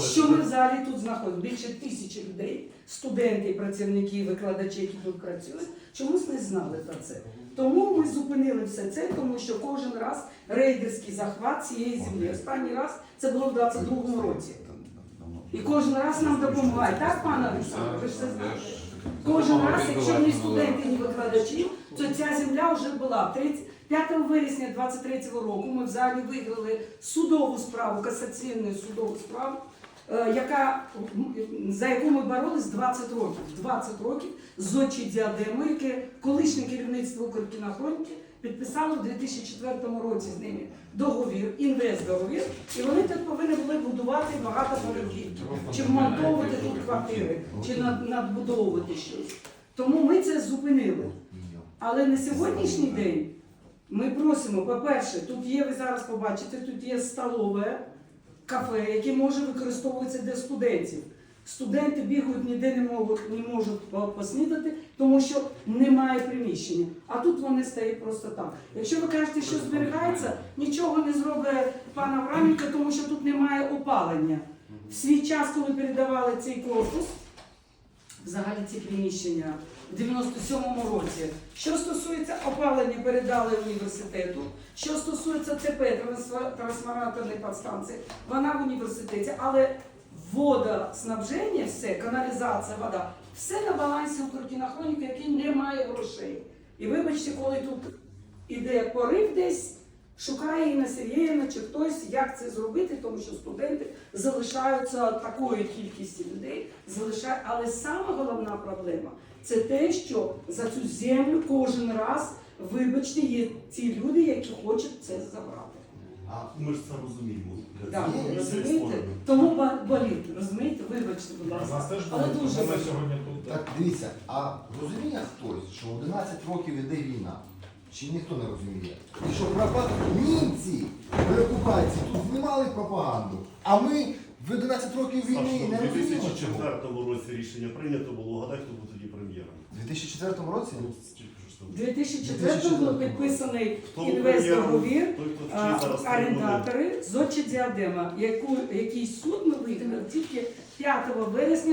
Що ми в залі тут знаходимо? Більше тисячі людей, студенти, працівники, викладачі, які тут працюють, чомусь не знали про це. Тому ми зупинили все це, тому що кожен раз рейдерський захват цієї землі. Останній раз це було в 22-му році. І кожен раз нам допомагають. Так, пане Олександр, ви ж це знаєте. Кожен раз, якщо не студенти, ні викладачі, то ця земля вже була. 30 5 вересня 23-го року ми в залі виграли судову справу, касаційну судову справу, е, яка, за яку ми боролись 20 років. 20 років з очі діадеми, яке колишнє керівництво Укркінохроніки підписало в 2004 році з ними договір, інвестдоговір, і вони тут повинні були будувати багато багатоповерхівки, чи вмонтовувати тут квартири, чи надбудовувати щось. Тому ми це зупинили. Але на сьогоднішній день ми просимо, по-перше, тут є, ви зараз побачите, тут є столове, кафе, яке може використовуватися для студентів. Студенти бігають ніде не можуть, не можуть по- поснідати, тому що немає приміщення. А тут вони стоять просто так. Якщо ви кажете, що зберігається, нічого не зробить пан Авраменко, тому що тут немає опалення. В свій час, коли передавали цей корпус, взагалі ці приміщення в 97-му році. Що стосується опалення, передали університету. Що стосується ТП трансформаторної підстанції, вона в університеті, але водоснабження, все, каналізація, вода, все на балансі Укркінохроніки, який не має грошей. І вибачте, коли тут іде порив десь, Сергіївна чи хтось, як це зробити, тому що студенти залишаються такою кількістю людей, залишають. Але саме головна проблема це те, що за цю землю кожен раз, вибачте, є ті люди, які хочуть це забрати. А ми ж це розуміємо. Да, Це розумієте? Тому болить, розумієте? Вибачте, будь ласка. нас теж Але дуже ми сьогодні тут. Так, дивіться, а розуміє хтось, що 11 років іде війна? Чи ніхто не розуміє? І що пропа... німці при окупації тут знімали пропаганду, а ми в 11 років війни не у розуміємо чого. 2004 році рішення прийнято було, гадай, хто був тоді прем'єром. У 2004 році? Ну, тільки що ж там. У 2004 було підписаний Хто був інвестдоговір. прем'єром, той, хто А, вчить зараз орендатори з очі діадема, яку, який суд ми виграли тільки 5 вересня